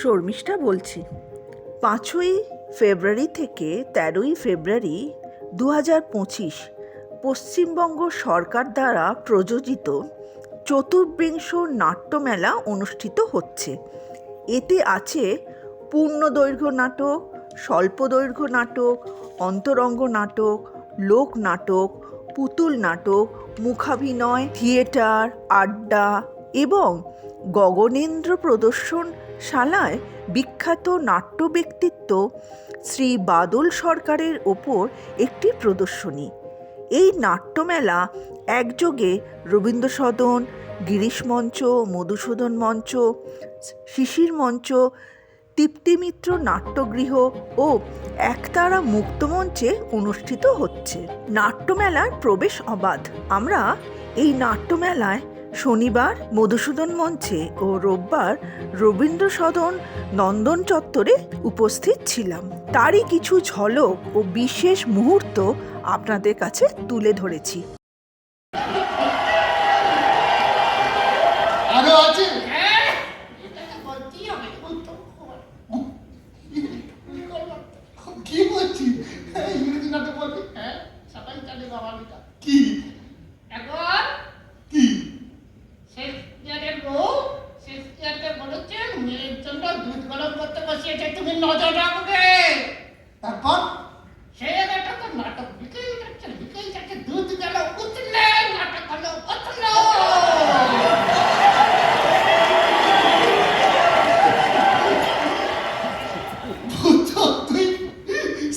শর্মিষ্ঠা বলছি, পাঁচই ফেব্রুয়ারি থেকে তেরোই ফেব্রুয়ারি দু হাজার পঁচিশ পশ্চিমবঙ্গ সরকার দ্বারা প্রযোজিত চতুর্বিংশ নাট্যমেলা অনুষ্ঠিত হচ্ছে। এতে আছে পূর্ণদৈর্ঘ্য নাটক, স্বল্পদৈর্ঘ্য নাটক, অন্তরঙ্গ নাটক, লোক নাটক, পুতুল নাটক, মুখাভিনয়, থিয়েটার, আড্ডা এবং গগনেন্দ্র প্রদর্শনশালায় বিখ্যাত নাট্য ব্যক্তিত্ব শ্রী বাদল সরকারের ওপর একটি প্রদর্শনী। এই নাট্যমেলা একযোগে রবীন্দ্রসদন, গিরিশ মঞ্চ, মধুসূদন মঞ্চ, শিশির মঞ্চ তৃপ্তিমিত্র নাট্যগৃহ ও একতারা মুক্তমঞ্চে অনুষ্ঠিত হচ্ছে। নাট্যমেলার প্রবেশ অবাধ। আমরা এই নাট্যমেলায় শনিবার মধুসূদন মঞ্চে ও রোববার রবীন্দ্র সদন নন্দন চত্বরে উপস্থিত ছিলাম। তারই কিছু ঝলক ও বিশেষ মুহূর্ত আপনাদের কাছে তুলে ধরেছি। কি? নজর রাখবে। তারপর? সে একটা তো নাটক বিকেই যাচ্ছে বিকেই যাচ্ছে দুধ গেল উঠলে নাটক হলো উঠল তুই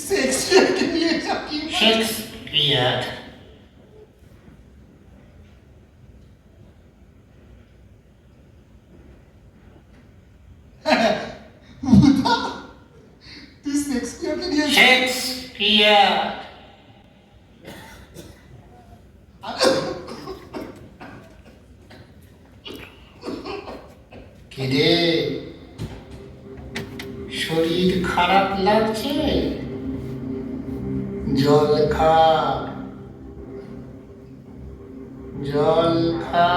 শেক্সপিয়ারকে নিয়ে বলছিস? শেক্সপিয়ার বুঝা তুই শেক্সপিয়ারকে নিয়ে এসব- শেক্সপিয়ার কিরে? শরীর খারাপ লাগছে? জল খা। জল খা।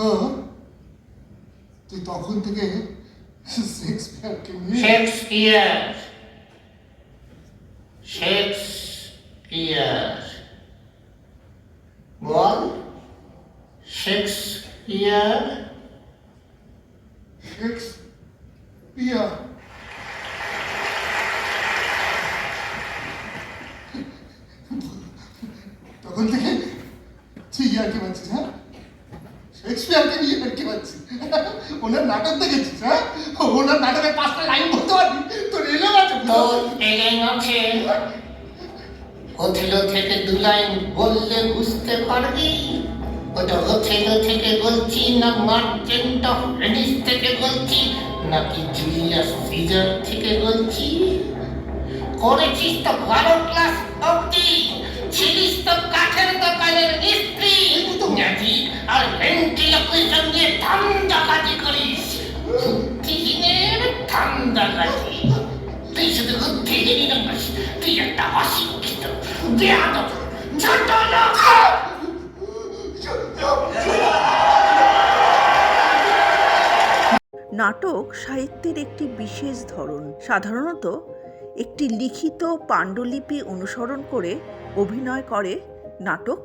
তো তুই তখন থেকে শেক্সপিয়ারকে নিয়ে শেক্সপিয়ার শেক্সপিয়ার বল। শেক্সপিয়ার শেক্সপিয়ার তখন থেকে তুই ইয়ার্কি পাচ্ছিস হ্যাঁ শেক্সপিয়ারকে নিয়ে ইয়ার্কি পাচ্ছিস ওনার নাটক দেখেছিস হ্যাঁ? ওনার নাটকের পাঁচটা লাইন বলতে পারবি? তোর এলেও আছে হোথেলো থেকে দু লাইন বললে বুঝতে পারবি। ওটা হোথেলো থেকে বলছি, না মার্চেন্ট অফ ভেনিস থেকে বলছি, নাকি জুলিয়াস সিজার থেকে বলছি। করেছিস তো বারো ক্লাস অব্দি ছিলিস তো কাঠের দোকানের মিস্ত্রি। নাকি আর ভেন্টিলেশন নিয়ে ধান্দা কাজি করিস। বুদ্ধিহীনের ধান্দা কাজি তুই শুধু বুদ্ধিহীনই নস তুই একটা অশিক্ষিত বেয়াদব ছোট লোক। নাটক সাহিত্যের একটি বিশেষ ধরন। সাধারণত একটি লিখিত পাণ্ডুলিপি অনুসরণ করে অভিনয় করে, নাটক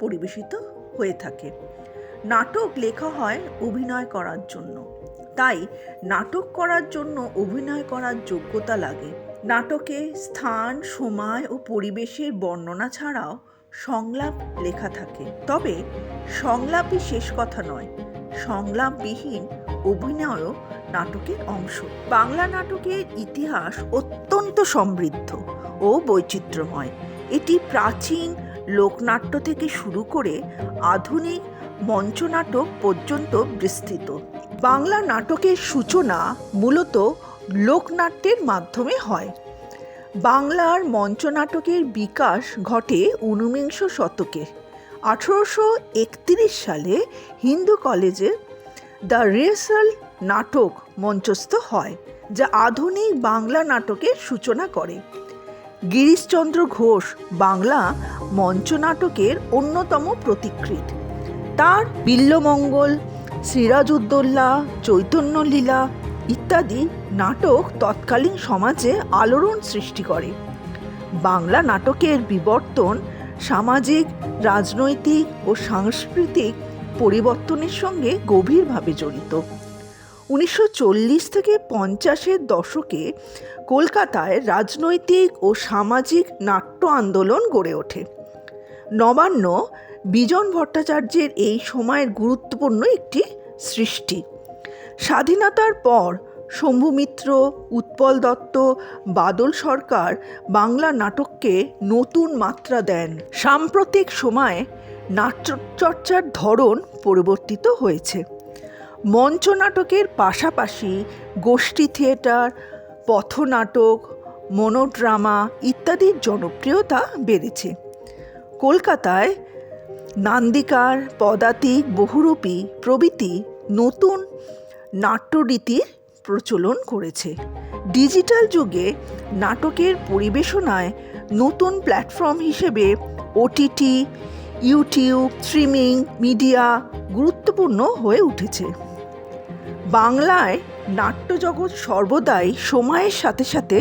পরিবেশিত হয়ে থাকে। নাটক লেখা হয় অভিনয় করার জন্য। তাই নাটক করার জন্য অভিনয় করার যোগ্যতা লাগে। নাটকে স্থান, সময় ও পরিবেশের বর্ণনা ছাড়াও সংলাপ লেখা থাকে। তবে সংলাপই শেষ কথা নয়, সংলাপবিহীন অভিনয়ও নাটকের অংশ। বাংলা নাটকের ইতিহাস অত্যন্ত সমৃদ্ধ ও বৈচিত্র্যময়। এটি প্রাচীন লোকনাট্য থেকে শুরু করে আধুনিক মঞ্চনাটক পর্যন্ত বিস্তৃত। বাংলা নাটকের সূচনা মূলত লোকনাট্যের মাধ্যমে হয়। বাংলার মঞ্চনাটকের বিকাশ ঘটে ঊনবিংশ শতকে। আঠেরোশো একত্রিশ সালে হিন্দু কলেজে দ্য রিহার্সাল নাটক মঞ্চস্থ হয়, যা আধুনিক বাংলা নাটকের সূচনা করে। গিরিশচন্দ্র ঘোষ বাংলা মঞ্চনাটকের অন্যতম প্রতিকৃত। তার বিল্লমঙ্গল, সিরাজউদ্দৌলা, চৈতন্যলীলা ইত্যাদি নাটক তৎকালীন সমাজে আলোড়ন সৃষ্টি করে। বাংলা নাটকের বিবর্তন সামাজিক, রাজনৈতিক ও সাংস্কৃতিক পরিবর্তনের সঙ্গে গভীরভাবে জড়িত। উনিশশো চল্লিশ থেকে পঞ্চাশের দশকে কলকাতায় রাজনৈতিক ও সামাজিক নাট্য আন্দোলন গড়ে ওঠে। নবান্ন বিজন ভট্টাচার্যের এই সময়ের গুরুত্বপূর্ণ একটি সৃষ্টি। স্বাধীনতার পর শম্ভু মিত্র, উৎপল দত্ত, বাদল সরকার বাংলা নাটককে নতুন মাত্রা দেন। সাম্প্রতিক সময়ে নাট্যচর্চার ধরন পরিবর্তিত হয়েছে। মঞ্চ নাটকের পাশাপাশি গোষ্ঠী থিয়েটার, পথনাটক, মনোড্রামা ইত্যাদির জনপ্রিয়তা বেড়েছে। কলকাতায় নান্দিকার, পদাতিক, বহুরূপী প্রভৃতি নতুন নাট্যরীতির প্রচলন করেছে। ডিজিটাল যুগে নাটকের পরিবেশনায় নতুন প্ল্যাটফর্ম হিসেবে ওটিটি, ইউটিউব, স্ট্রিমিং, মিডিয়া গুরুত্বপূর্ণ হয়ে উঠেছে। বাংলায় নাট্যজগৎ সর্বদাই সময়ের সাথে সাথে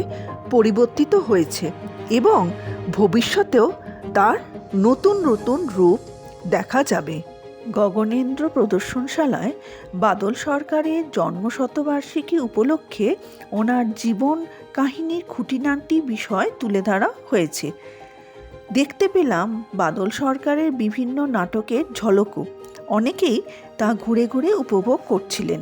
পরিবর্তিত হয়েছে এবং ভবিষ্যতেও তার নতুন নতুন রূপ দেখা যাবে। গগনেন্দ্র প্রদর্শনশালায় বাদল সরকারের জন্মশতবার্ষিকী উপলক্ষে ওনার জীবন কাহিনীর খুঁটিনাটি বিষয় তুলে ধরা হয়েছে। দেখতে পেলাম বাদল সরকারের বিভিন্ন নাটকের ঝলকও। অনেকেই তা ঘুরে ঘুরে উপভোগ করছিলেন।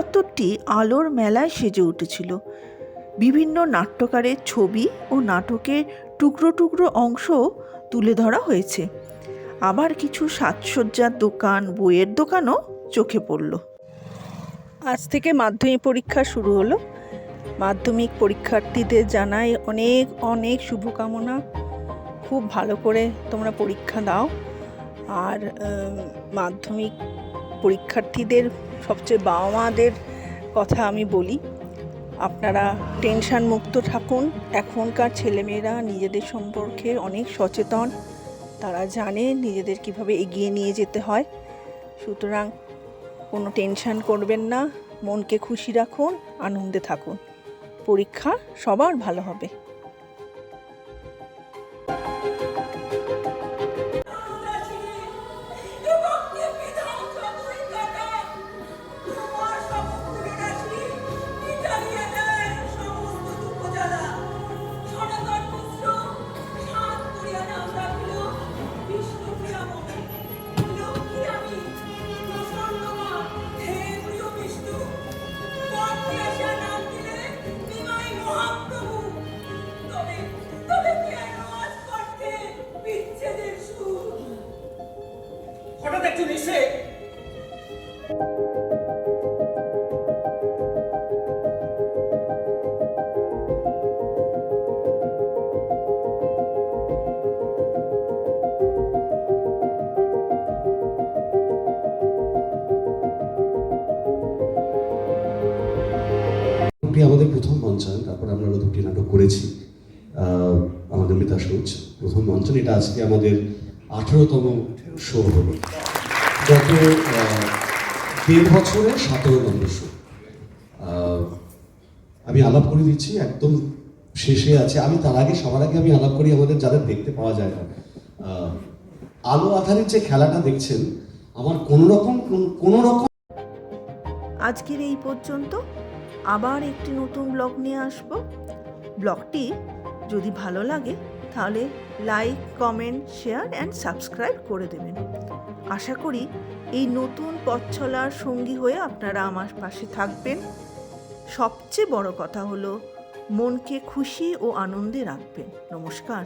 চত্বরটি আলোর মেলায় সেজে উঠেছিল। বিভিন্ন নাট্যকারের ছবি ও নাটকের টুকরো টুকরো অংশ তুলে ধরা হয়েছে। আবার কিছু সাজসজ্জার দোকান, বইয়ের দোকানও চোখে পড়ল। আজ থেকে মাধ্যমিক পরীক্ষা শুরু হলো। মাধ্যমিক পরীক্ষার্থীদের জানাই অনেক অনেক শুভকামনা। খুব ভালো করে তোমরা পরীক্ষা দাও। আর মাধ্যমিক পরীক্ষার্থীদের, সবচেয়ে বাবা মাদের কথা আমি বলি। আপনারা টেনশন মুক্ত থাকুন। এখনকার ছেলেমেয়েরা নিজেদের সম্পর্কে অনেক সচেতন। তারা জানে নিজেদের কীভাবে এগিয়ে নিয়ে যেতে হয়। সুতরাং কোনো টেনশন করবেন না। মনকে খুশি রাখুন, আনন্দে থাকুন। পরীক্ষা সবার ভালো হবে। মঞ্চন এটা আজকে আমাদের আঠেরোতম শো হলো। গত দেড় বছরে সতেরো নম্বর শো আমি আলাপ করে দিচ্ছি, একদম শেষে আছে। আমি তার আগে, সবার আগে আমি আলাপ করি, আমাদের যাদের দেখতে পাওয়া যায় না। আলো আধারের যে খেলাটা দেখছেন, আমার কোনো রকম কোনো রকম আজকের এই পর্যন্ত আবার একটি নতুন ব্লগ নিয়ে আসব। ব্লগটি যদি ভালো লাগে তাহলে like comment share and subscribe করে দেবেন। আশা করি এই নতুন পথচলার সঙ্গী হয়ে আপনারা আমার পাশে থাকবেন। সবচেয়ে বড় কথা হলো, মনকে খুশি ও আনন্দে রাখবেন। নমস্কার।